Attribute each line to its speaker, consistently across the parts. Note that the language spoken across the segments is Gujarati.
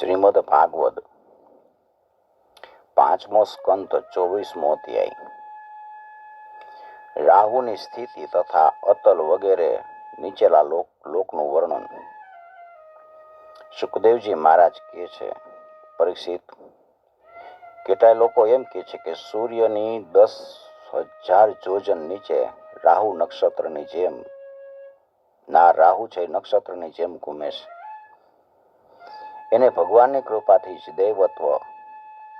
Speaker 1: શ્રીમદ ભાગવત. પાંચમો સ્કંત ચોવીસમો અધ્યાય. રાહુની સ્થિતિ તથા અતલ વગેરે નીચેલા લોક, લોકનું વર્ણન. સુખદેવજી મહારાજ કહે છે, પરીક્ષિત, કેટલાય લોકો એમ કહે છે કે સૂર્યની દસ હજાર જોજન નીચે રાહુ નક્ષત્રની જેમ, ના, રાહુ છે નક્ષત્રની જેમ ઘૂમે છે. એને ભગવાનની કૃપાથી જ દૈવત્વ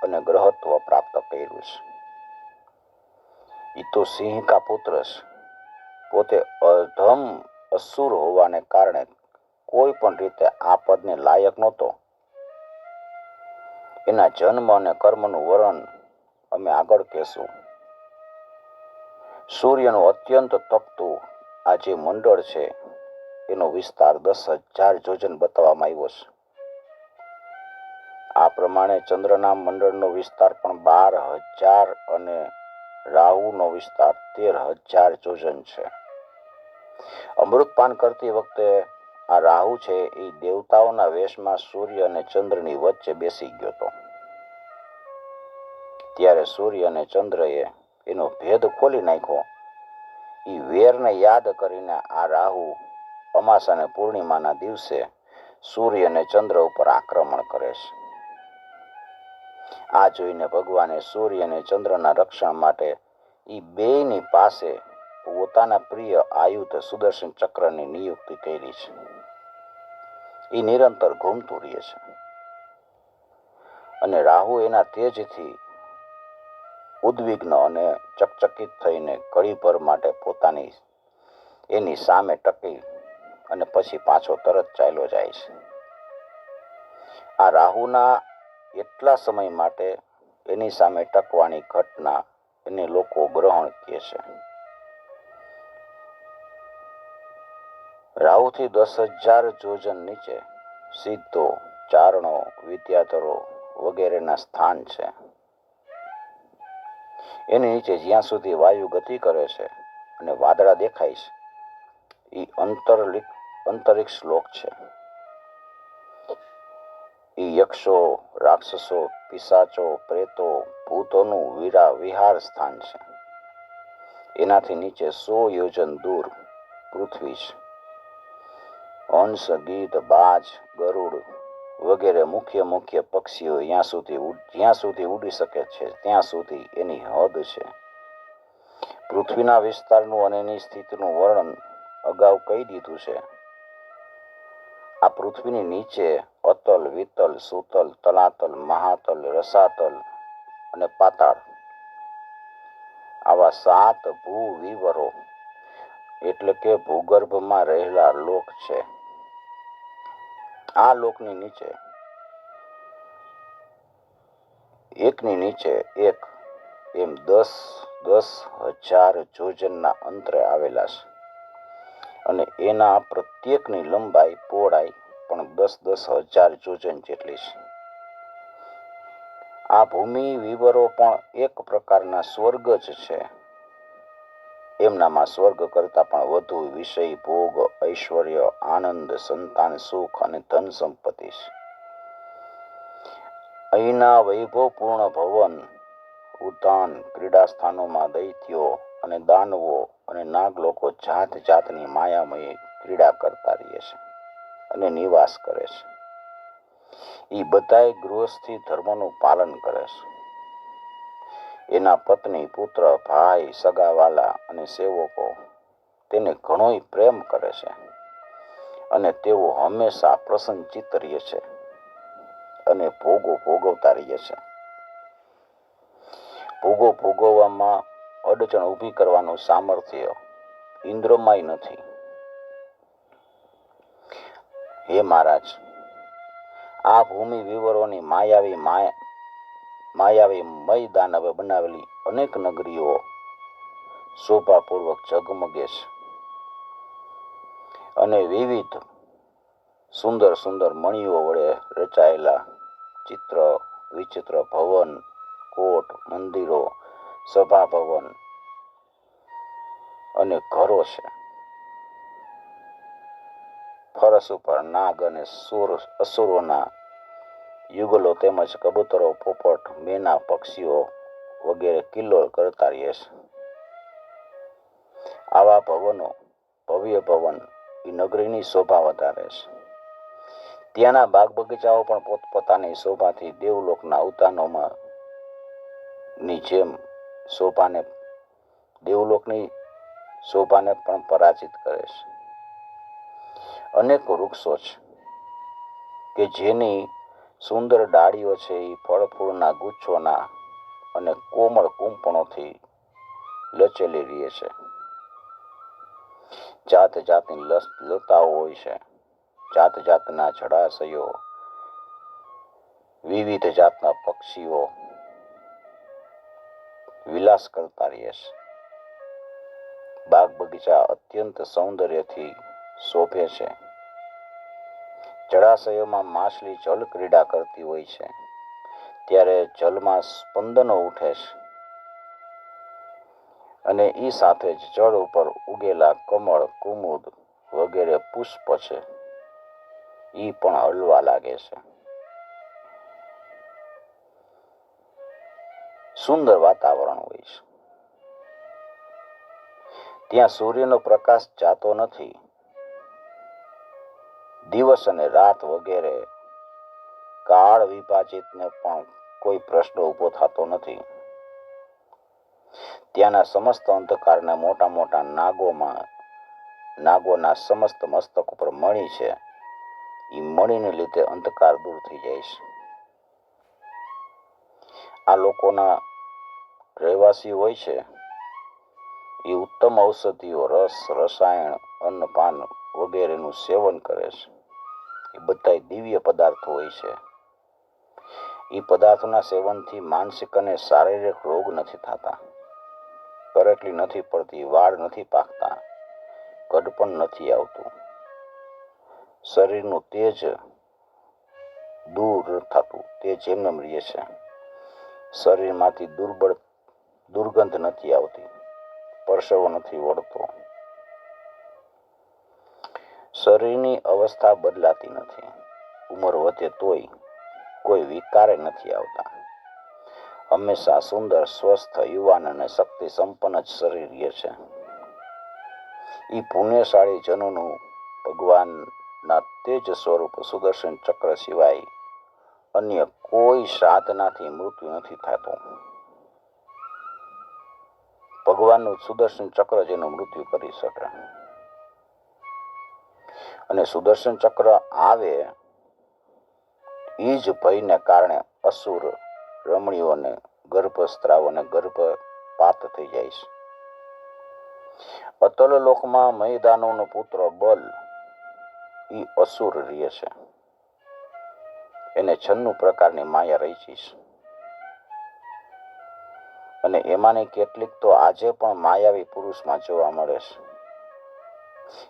Speaker 1: અને ગ્રહત્વ પ્રાપ્ત કર્યું છે. એ તો સિંહ કા પુત્ર છે પોતે અધમ અસુર હોવાને કારણે કોઈ પણ રીતે આ પદને લાયક નહોતો. એના જન્મ અને કર્મનું વર્ણન અમે આગળ કહેશું. સૂર્યનું અત્યંત તપતું આ જે મંડળ છે, એનો વિસ્તાર દસ હજાર જોજન બતાવવામાં આવ્યો છે. આ પ્રમાણે ચંદ્રના મંડળનો વિસ્તાર પણ બાર હજાર અને રાહુનો વિસ્તાર તેર હજાર જોજન છે. અમૃતપાન કરતી વખતે આ રાહુ છે એ દેવતાઓના વેશમાં સૂર્ય અને ચંદ્રની વચ્ચે બેસી ગયો હતો. ત્યારે સૂર્ય અને ચંદ્રએ એનો ભેદ ખોલી નાખ્યો. એ વેરને યાદ કરીને આ રાહુ અમાસ અને પૂર્ણિમાના દિવસે સૂર્ય અને ચંદ્ર ઉપર આક્રમણ કરે છે. આ જોઈને ભગવાને સૂર્ય અને ચંદ્રના રક્ષણ માટે એ બેની પાસે પોતાના પ્રિય આયુધ સુદર્શન ચક્રની નિયુક્તિ કરી છે. એ નિરંતર ઘૂમતું રહે છે. અને રાહુ એના તેજથી ઉદ્વિગ્ન અને ચકચકિત થઈને કળીભર માટે પોતાની એની સામે ટકી અને પછી પાછો તરત ચાલ્યો જાય છે. આ રાહુના એટલા સમય માટે એની સામે ટકવાની ઘટના એને લોકો ગ્રહણ કહે છે. રાહુથી દસ હજાર જોજન નીચે સિદ્ધો ચારણો, વિદ્યાધરો વગેરેના સ્થાન છે. એની નીચે જ્યાં સુધી વાયુ ગતિ કરે છે અને વાદળા દેખાય છે એ અંતરલિક, અંતરિક્ષ શ્લોક છે. એ યક્ષો, રાક્ષસો, પિશાચો, પ્રેતો, ભૂતોનું વીરા વિહાર સ્થાન છે. એનાથી નીચે સો યોજન દૂર પૃથ્વી છે. હંસ, ગીધ, બાજ, ગરુડ વગેરે મુખ્ય મુખ્ય પક્ષીઓ ત્યાં સુધી જ્યાં સુધી ઉડી શકે છે, ત્યાં સુધી એની હદ છે. પૃથ્વીના વિસ્તારનું અને એની સ્થિતિનું વર્ણન અગાઉ કહી દીધું છે. આ પૃથ્વીની નીચે અતલ, વિતલ, સુતલ તલાતલ મહાતલ, રસાતલ અને પાતાળ. આવા સાત ભૂ વિવરો એટલે કે ભૂગર્ભમાં રહેલા લોક છે. આ લોકની નીચે, એકની નીચે એક, એમ દસ દસ હજાર જોજનના અંતરે આવેલા છે. અને એના પ્રત્યેકની લંબાઈ પહોળાઈ પણ દસ દસ હજાર જોજન જેટલી છે. આ ભૂમિ વિવરો પણ એક પ્રકારના સ્વર્ગ જ છે. એમનામાં સ્વર્ગ કરતાં પણ વધુ વિષય, ભોગ, ઐશ્વર્ય, આનંદ, સંતાન, સુખ અને ધન સંપત્તિ છે. અહીંના વૈભવપૂર્ણ ભવન, ઉદ્યાન, ક્રીડા સ્થાનોમાં દૈત્યો અને દાનવો અને નાગ લોકો જાત જાતની માયામય ક્રીડા કરતા રહે છે. અને નિવાસ કરે છે. એ બધાએ ગૃહસ્થી ધર્મનું પાલન કરે છે. એના પત્ની, પુત્ર, ભાઈ, સગાવાલા અને સેવકો તેને ઘણોય પ્રેમ કરે છે અને તેઓ હંમેશા પ્રસન્નચિત્ત રહે છે અને ભોગો ભોગવતા રહીએ છે. ભોગો ભોગવવામાં અડચણ ઊભી કરવાનું સામર્થ્ય ઇન્દ્રમાય નથી. હે મહારાજ, આ ભૂમિ વિવરોની માયાવી માયા, માયાવી મય દાનવે બનાવેલી અનેક નગરીઓ શોભાપૂર્વક ઝગમગે છે અને વિવિધ સુંદર સુંદર મણીઓ વડે રચાયેલા ચિત્ર, વિચિત્ર ભવન, કોટ, મંદિરો, સભા ભવન અને ઘરો છે. ફરસ ઉપર નાગ અને સુર, અસુરોના યુગલો તેમજ કબૂતરો, પોપટ, મેના, પક્ષીઓ વગેરે કિલ્લોળ કરતા રહે છે. આવા ભવનો, ભવ્ય ભવન એ નગરીની શોભા વધારે છે. ત્યાંના બાગ બગીચાઓ પણ પોતપોતાની શોભાથી દેવલોકના ઉતાનોમાં ની જેમ શોભાને, દેવલોકની શોભાને પણ પરાજિત કરે છે. અનેક વૃક્ષો છે કે જેની સુંદર ડાળીઓ છે એ ફળ ફૂલના ગુચ્છોના અને કોમળ કુંપણોથી લચેલી રહે છે. જાત જાતની લતાઓ હોય છે. જાત જાતના જળાશયો, વિવિધ જાતના પક્ષીઓ વિલાસ કરતા રહે છે. બાગ બગીચા અત્યંત સૌંદર્યથી શોભે છે. જળાશયોમાં માછલી જલ ક્રીડા કરતી હોય છે. ત્યારે જલમાં સ્પંદનો ઉઠે છે. અને એ સાથે જ જળ ઉપર ઉગેલા કમળ, કુમુદ વગેરે પુષ્પ છે. એ પણ હલવા લાગે છે. સુંદર વાતાવરણ હોય છે. ત્યાં સૂર્યનો પ્રકાશ જાતો નથી. દિવસ અને રાત વગેરે કાળ વિભાજિતને પણ કોઈ પ્રશ્ન ઊભો થતો નથી. ત્યાંના સમસ્ત અંધકારને મોટા મોટા નાગોમાં, નાગોના સમસ્ત મસ્તક ઉપર મણી છે. એ મણીને લીધે અંધકાર દૂર થઈ જાય છે. આ લોકોના રહેવાસી હોય છે. એ ઉત્તમ ઔષધિઓ, રસ, રસાયણ, અન્નપાન વગેરેનું સેવન કરે છે. એ બધા દિવ્ય પદાર્થો હોય છે. એ પદાર્થોના સેવનથી માનસિક અને શારીરિક રોગ નથી થતા. કરટલી નથી પડતી, વાળ નથી પાકતા, કડપણ નથી આવતું. શરીરનું તેજ દૂર થતું, તે જેમને મળીએ છે. શરીરમાંથી દુર્બળ, દુર્ગંધ નથી આવતી. પરસેવો નથી વળતો. શરીરની અવસ્થા બદલાતી નથી. ઉંમર વધે તોય કોઈ વિકારે નથી આવતા. હંમેશા સુંદર, સ્વસ્થ, યુવાન અને શક્તિ સંપન્ન જ શરીર રહે છે. એ પુણ્યશાળી જનોનું ભગવાનના તેજ સ્વરૂપ સુદર્શન ચક્ર સિવાય અન્ય કોઈ સાધનાથી મૃત્યુ નથી થતું. ભગવાનનું સુદર્શન ચક્ર જેનું મૃત્યુ કરી શકે. અને સુદર્શન ચક્ર આવે એ જ ભયને કારણે અસુર રમણીઓને ગર્ભસ્ત્રાવ અને ગર્ભપાત થઈ જાય છે. અતલ લોકમાં મૈદાનોનો પુત્ર બલ એ અસુર રહે છે. એને છન્નું પ્રકારની માયા રહી છે. અને એમાંની કેટલીક તો આજે પણ માયાવી પુરુષમાં જોવા મળે છે.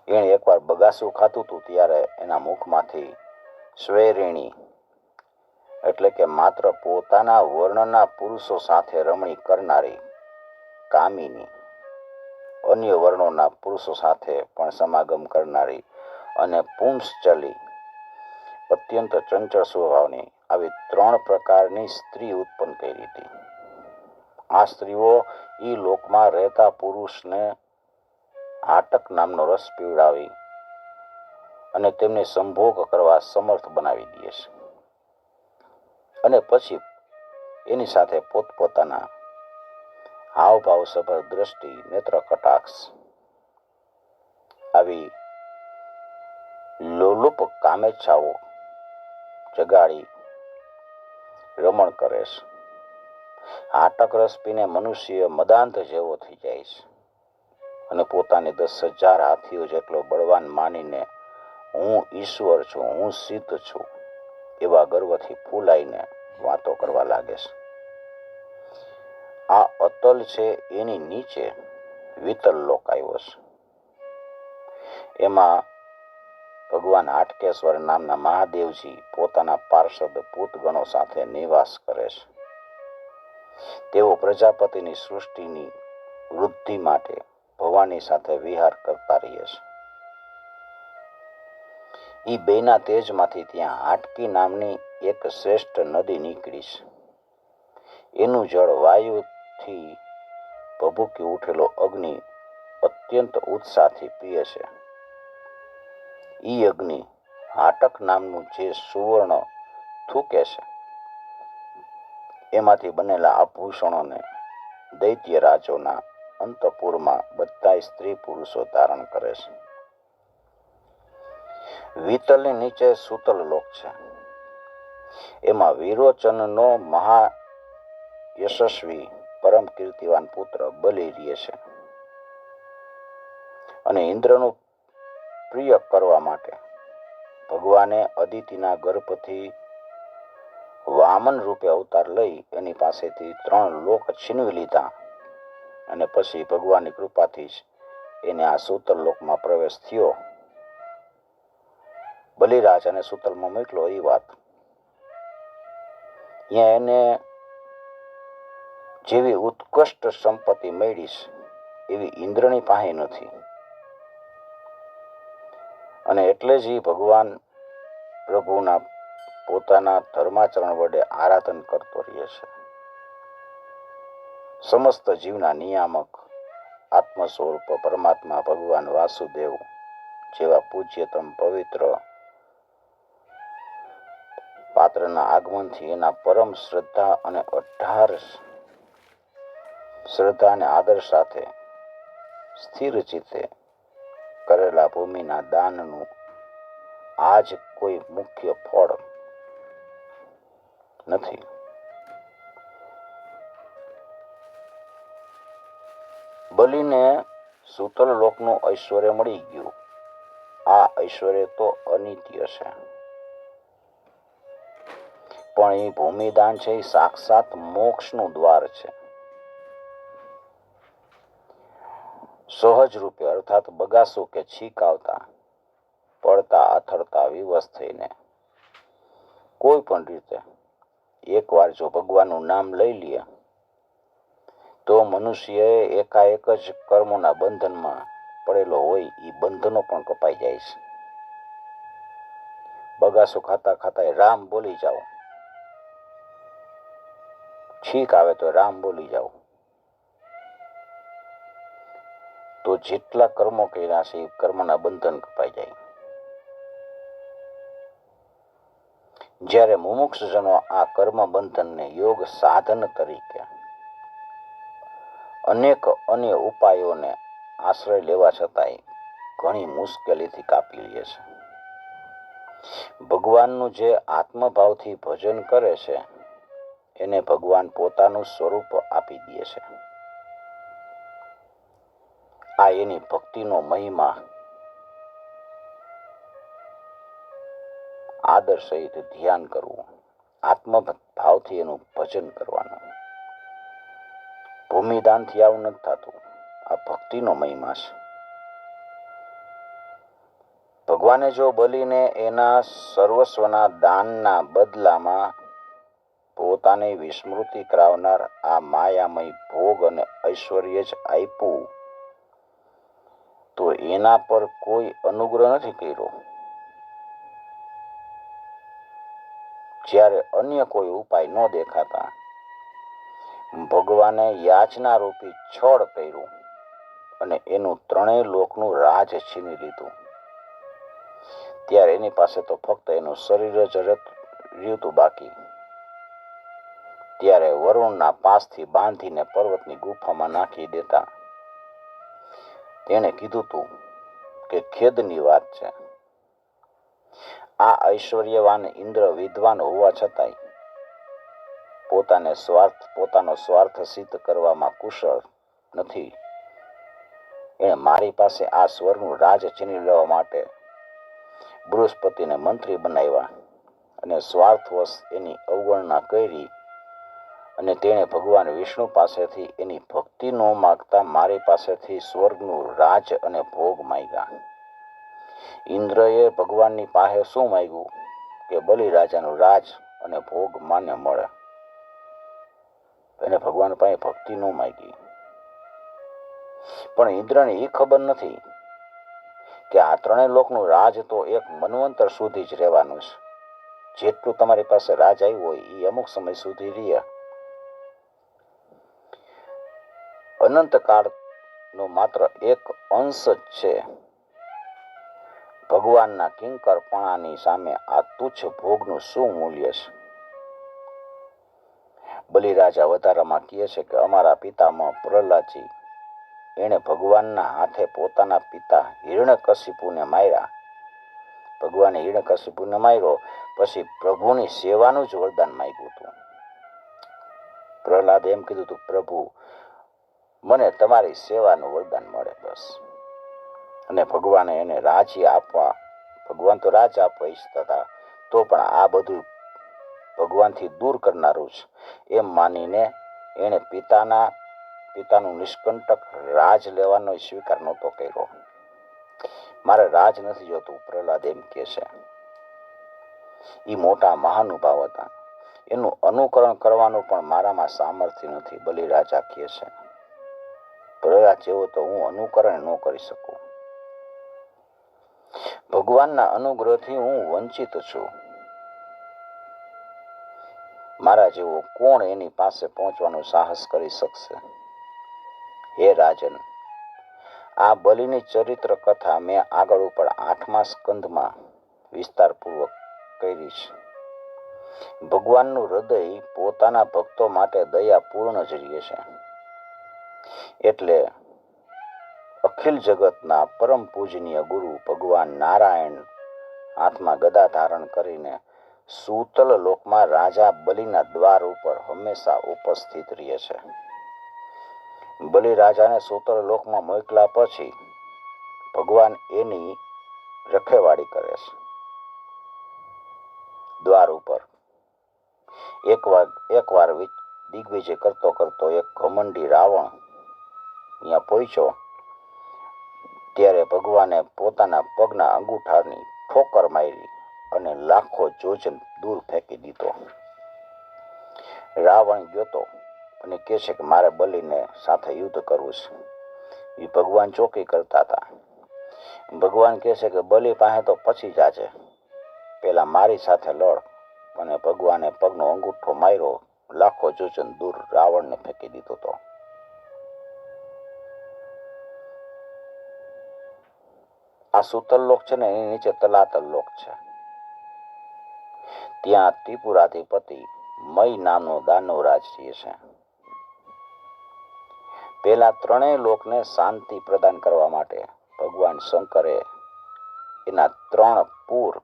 Speaker 1: એણે એકવાર બગાસું ખાતું હતું ત્યારે એના મુખમાંથી સ્વેરેણી, એટલે કે માત્ર પોતાના વર્ણના પુરુષો સાથે રમણી કરનારી કામિની, અન્ય વર્ણોના પુરુષો સાથે પણ સમાગમ કરનારી અને પુંસચલી, અત્યંત ચંચળ સ્વભાવની આવી ત્રણ પ્રકારની સ્ત્રી ઉત્પન્ન કરી હતી. આ સ્ત્રીઓ એ લોકમાં રહેતા પુરુષને હાટક નામનો રસ પીવડાવી અને તેમને સંભોગ કરવા સમર્થ બનાવી દે છે. અને પછી એની સાથે પોતપોતાના હાવભાવ સભર દ્રષ્ટિ નેત્ર કટાક્ષ આવી લોલુપ કામેચ્છાઓ જગાડી રમણ કરે છે. હાટક રસ પીને મનુષ્ય મદાંત જેવો થઈ જાય છે. અને પોતાને દસ હજાર હાથીઓ જેટલો બળવાન માનીને હું ઈશ્વર છું, હું સિદ્ધ છું, એવા ગર્વથી ફૂલાઈને વાતો કરવા લાગે છે. આ અતલ છે એની નીચે વિતલ લોક આવ્યો છે. એમાં ભગવાન હાટકેશ્વર નામના મહાદેવજી પોતાના પાર્ષદ પૂતગણો સાથે નિવાસ કરે છે. તેઓ પ્રજાપતિની સૃષ્ટિની વૃદ્ધિ માટે ભવાની સાથે વિહાર કરતા રહીએ છે એ બેના તેજમાંથી ત્યાં હાટકી નામની એક શ્રેષ્ઠ નદી નીકળી છે. એનું જળ વાયુથી ભભૂકી ઉઠેલો અગ્નિ અત્યંત ઉત્સાહથી પીએ છે. ઈ અગ્નિ હાટક નામનું જે સુવર્ણ થૂકે છે, એમાંથી બનેલા આભૂષણોને દૈત્ય રાજોના અંતપુરમાં બધા સ્ત્રી પુરુષો ધારણ કરે છે. વિતલની નીચે સૂતલ લોક છે. એમાં વિરોચનનો મહા યશસ્વી પરમ કીર્તિવાન પુત્ર બલિ રહે છે. અને ઇન્દ્રનું પ્રિય કરવા માટે ભગવાને અદિતિના ગર્ભથી વામન રૂપે અવતાર લઈ એની પાસેથી ત્રણ લોક છીનવી લીધા. અને પછી ભગવાનની કૃપાથી જ એને આ સૂતલ લોકમાં પ્રવેશ થયો. બલિરાજ અને સૂતલમાં મોકલો એ વાત. ત્યાં એને જેવી ઉત્કૃષ્ટ સંપત્તિ મેળીશ એવી ઇન્દ્રની પાસે નથી. અને એટલે જ એ ભગવાન પ્રભુના પોતાના ધર્માચરણ વડે આરાધન કરતો રહે છે. સમસ્ત જીવના નિયામક આત્મ સ્વરૂપ પરમાત્મા ભગવાન વાસુદેવ જેવા પૂજ્યતમ પવિત્ર પાત્રના આગમનથી એના પરમ શ્રદ્ધા અને અઢાર શ્રદ્ધા અને આદર સાથે સ્થિર ચિત્તે કરેલા ભૂમિના દાનનું આજ કોઈ મુખ્ય ફળ નથી. બલીને સૂતલ લોકનું ઐશ્વર્ય મળી ગયું. આ ઐશ્વર્ય તો અનિત્ય છે. પણ એ ભૂમિદાન છે એ સાક્ષાત મોક્ષનું દ્વાર છે. સહજ રૂપે અર્થાત બગાસો કે છીક આવતા, પડતા અથડતા વિવશ થઈને. કોઈ પણ રીતે, એકવાર જો ભગવાનનું નામ લઈ લે તો મનુષ્ય એકાએક જ કર્મોના બંધનમાં પડેલો હોય એ બંધનો પણ કપાઈ જાય છે. બગાસો ખાતા ખાતા રામ બોલી જાઓ. છીક આવે તો રામ બોલી જાઓ. તો જેટલા કર્મો કર્યા છે એ કર્મના બંધન કપાઈ જાય. જ્યારે મુમુક્ષજનો આ કર્મ બંધનને યોગ સાધન તરીકે અનેક અન્ય ઉપાયોને આશ્રય લેવા છતાંય ઘણી મુશ્કેલીથી કાપી લે છે. ભગવાનનું જે આત્મભાવથી ભજન કરે છે, એને ભગવાન પોતાનું સ્વરૂપ આપી દે છે. આ એની ભક્તિનો મહિમા આદર સહિત ધ્યાન કરવું, આત્મભાવથી એનું ભજન કરવાનું. ભૂમિદાનથી આવું નથી થતું. આ ભક્તિનો મહિમા છે. ભગવાને જો બલીને એના સર્વસ્વના દાનના બદલામાં પોતાની વિસ્મૃતિ કરાવનાર આ માયામય ભોગ અને ઐશ્વર્ય જ આપ્યું, તો એના પર કોઈ અનુગ્રહ નથી કર્યો. જ્યારે અન્ય કોઈ ઉપાય ન દેખાતા ભગવાને યાચના રૂપી છળ કર્યું અને એનું ત્રણેય લોકનું રાજ છીની લીધું. ત્યારે એની પાસે તો ફક્ત એનું શરીર જ રહ્યું હતું બાકી. ત્યારે વરુણના પાસથી બાંધીને પર્વતની ગુફામાં નાખી દેતા. તેણે કીધું તું કે ખેદની વાત છે. આ ઐશ્વર્યવાન ઇન્દ્ર વિદ્વાન હોવા છતાંય પોતાને સ્વાર્થ, પોતાનો સ્વાર્થ સિદ્ધ કરવામાં કુશળ નથી. એણે મારી પાસે આ સ્વરનું રાજ છીની લેવા માટે બૃહસ્પતિને મંત્રી બનાવ્યા અને સ્વાર્થવશ એની અવગણના કરી અને તેણે ભગવાન વિષ્ણુ પાસેથી એની ભક્તિ ન માગતા મારી પાસેથી સ્વર્ગનું રાજ અને ભોગ માંગ્યા. ઇન્દ્રએ ભગવાનની પાસે શું માંગ્યું? કે બલિરાજાનું રાજ અને ભોગ માને મળે. એને ભગવાન પાસે ભક્તિ ન માગી. પણ ઇન્દ્રને એ ખબર નથી કે આ ત્રણેય લોકનું રાજ તો એક મનવંતર સુધી જ રહેવાનું છે. જેટલું તમારી પાસે રાજ આવ્યું હોય એ અમુક સમય સુધી રહે અનંતકાળનો માત્ર એક અંશ જ છે. ભગવાનના કિંકરપણાની સામે આ તુચ્છ ભોગનું શું મૂલ્ય છે? બલિરાજા વધારામાં કહે છે કે અમારા પિતામાં પ્રહલાદજી એણે ભગવાનના હાથે પોતાના પિતા હિરણકશિપુને માર્યા. ભગવાને હિરણકશિપુને માર્યો, પછી પ્રભુની સેવાનું જ વરદાન માગ્યું હતું. પ્રહલાદ એમ કીધું હતું, પ્રભુ, મને તમારી સેવાનું વરદાન મળે બસ. અને ભગવાને એને રાજી આપવા, ભગવાન તો રાજ આપવા ઈચ્છતા હતા, તો પણ આ બધું ભગવાનથી દૂર કરનારું છે. એમ માનીને એણે પિતાના, પિતાનું નિષ્કંટક રાજ લેવાનો સ્વીકાર નહોતો કર્યો. મારે રાજ નથી જોતું, પ્રહલાદ એમ કે છે. એ મોટા મહાનુભાવ હતા. એનું અનુકરણ કરવાનું પણ મારામાં સામર્થ્ય નથી, બલિરાજા કહે છે. પ્રહલાદ જેવો તો હું અનુકરણ ન કરી શકું. ભગવાનના અનુગ્રહથી હું વંચિત છું. મારા જેવો કોણ એની પાસે પહોંચવાનું સાહસ કરી શકશે? હે રાજન, આ બલિની ચરિત્ર કથા મેં આગળ ઉપર આઠમા સ્કંદમાં વિસ્તારપૂર્વક કરી છે. ભગવાનનું હૃદય પોતાના ભક્તો માટે દયાપૂર્ણ જ રહે છે. એટલે અખિલ જગતના પરમ પૂજનીય ગુરુ ભગવાન નારાયણ હાથમાં ગદા ધારણ કરીને સૂતલ લોકમાં રાજા બલિના દ્વાર ઉપર હંમેશા ઉપસ્થિત રહે છે. બલિ રાજાને સૂતલ લોકમાં મોકલા પછી ભગવાન એની રખેવાળી કરે છે. દ્વાર ઉપર એકવાર એકવાર દિગ્વિજય કરતો કરતો એક ઘમંડી રાવણ અહીંયા પહોંચ્યો ત્યારે ભગવાને પોતાના પગના અંગૂઠાની ઠોકર મારી અને લાખો જોજન દૂર ફેંકી દીધો. રાવણ જોતો અને કહે છે કે મારે બલીને સાથે યુદ્ધ કરવું છે. એ ભગવાન ચોકી કરતા હતા. ભગવાન કહે છે કે બલી પાસે તો પછી જાજે. પેલા મારી સાથે લડ અને ભગવાને પગનો અંગૂઠો માર્યો, લાખો જોજન દૂર રાવણને ફેંકી દીધો હતો. આ સુતલ લોક છે ને એની નીચે તલાતલ લોક છે. ત્યાં ત્રિપુરાધિપતિ મય નામનો દાનવ રાજ છે. પેલા ત્રણેય લોકને શાંતિ પ્રદાન કરવા માટે ભગવાન શંકરે એના ત્રણ પૂર,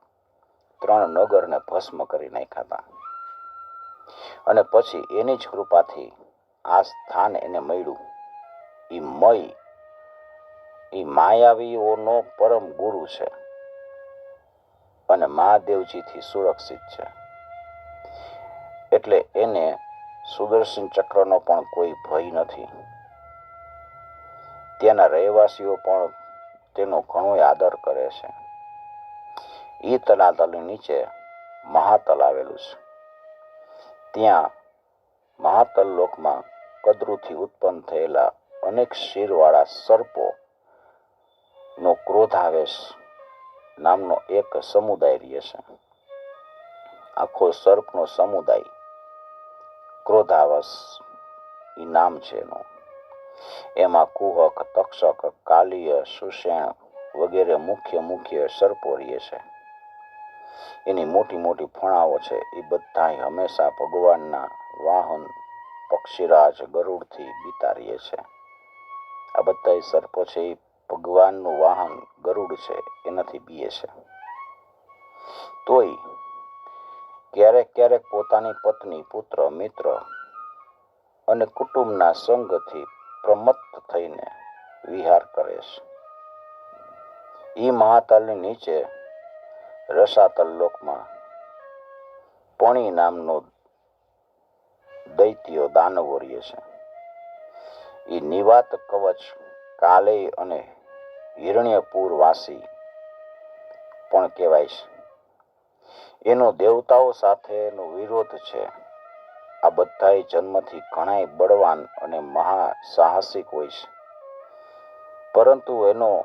Speaker 1: ત્રણ નગરને ભસ્મ કરી નાખ્યા હતા. અને પછી એની જ કૃપાથી આ સ્થાન એને મળ્યું. એ મય એ માયાવીઓનો પરમ ગુરુ છે. અને મહાદેવજીથી સુરક્ષિત છે. એટલે એને સુદર્શન ચક્રનો પણ કોઈ ભય નથી. ત્યાંના રહેવાસીઓ પણ તેનો ઘણો આદર કરે છે. એ તલાતલની નીચે મહાતલ આવેલું છે. ત્યાં મહાતલ લોકમાં કદરુથી ઉત્પન્ન થયેલા અનેક શિરવાળા સર્પો નો ક્રોધાવેશ નામનો એક સમુદાય રહે છે. આખો સર્પનો સમુદાય ક્રોધાવસ એ નામ છે એનું. એમાં કુહક, તક્ષક, કાલિય સુષેણ વગેરે મુખ્ય મુખ્ય સર્પો છે. એની મોટી મોટી ફણાઓ છે. એ બધા હંમેશા ભગવાનના વાહન, પક્ષીરાજ, ગરુડથી બીતા છે. આ બધા સર્પો છે એ ભગવાનનું વાહન ગરુડ છે, એનાથી બીએ છે. તોય ક્યારેક ક્યારેક પોતાની પત્ની, પુત્ર, મિત્ર અને કુટુંબના સંગથી પ્રમત્ત થઈને વિહાર કરે છે. એ મહાતલની નીચે રસાતલ લોકમાં પણી નામનો દૈત્યો દાનવો રહે છે. એ નિવાત કવચ કાલે અને હિરણ્યપુર વાસી પણ કહેવાય છે. એનો દેવતાઓ સાથેનો વિરોધ છે. આ બધાય જન્મથી ઘણાય બળવાન અને મહા સાહસિક હોય છે. પરંતુ એનો,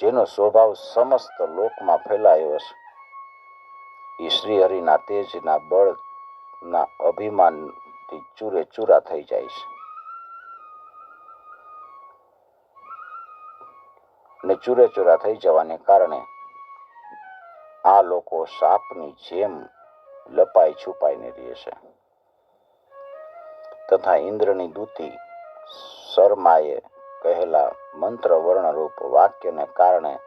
Speaker 1: જેનો સ્વભાવ સમસ્ત લોકમાં ફેલાયો છે એ શ્રીહરિના તેજના બળના અભિમાનથી ચૂરે ચૂરા થઈ જાય છે. ને ચૂરેચૂરા થઈ જવાને કારણે આ લોકો સાપની જેમ લપાઈ છુપાઈને રહે છે. તથા ઇન્દ્રની દૂતી શર્માએ કહેલા મંત્ર વર્ણરૂપ વાક્યને કારણે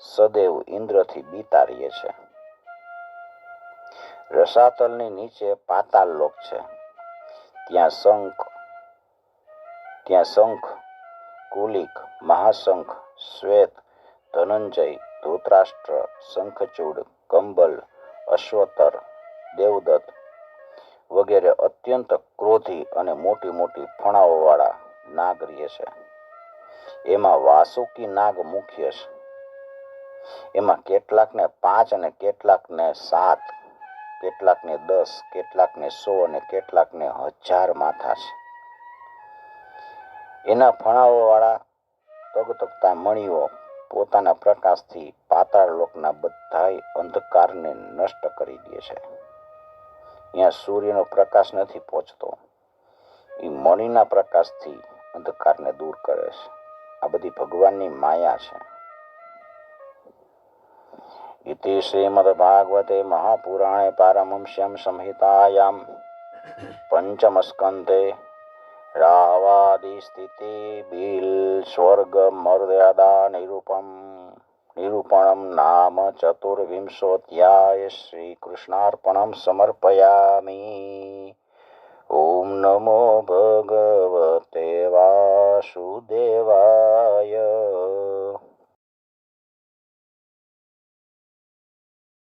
Speaker 1: સદૈવ ઇન્દ્રથી બીતા રહીએ છે. રસાતલની નીચે પાતાલ લોક છે. ત્યાં શંખ ત્યાં શંખ કુલિક, મહાશંખ, શ્વેત, ધનંજય, ધૃતરાષ્ટ્ર, શંખચૂડ, કંબલ અશ્વતર દેવદત્ત વગેરે અત્યંત ક્રોધી અને મોટી મોટી ફણાઓવાળા નાગ રહે છે. એમાં વાસુકી નાગ મુખ્ય છે. એમાં કેટલાકને પાંચ અને કેટલાકને સાત, કેટલાકને દસ, કેટલાકને સો અને કેટલાકને હજાર માથા છે. એના ફણાઓવાળા તગતગતા મણીઓ પોતાના પ્રકાશથી પાતાળ લોકના બધાય અંધકારને નષ્ટ કરી દે છે. અહીંયા સૂર્યનો પ્રકાશ નથી પહોંચતો. એ મણીના પ્રકાશથી અંધકારને દૂર કરે છે. આ બધી ભગવાનની માયા છે. ઇતિ શ્રીમદ્ભાગવતે મહાપુરાણે પારમંસ્યમ સંહિતાયામ પંચમસ્કંધે રાવાદી સ્થિતિ બિલ સ્વર્ગ મર્યાદા નિરૂપમ નિરૂપણમ નામ ચતુર્વિંશોધ્યાય શ્રી કૃષ્ણાર્પણમ સમર્પયામી ઓમ નમો ભગવતે વાસુદેવાય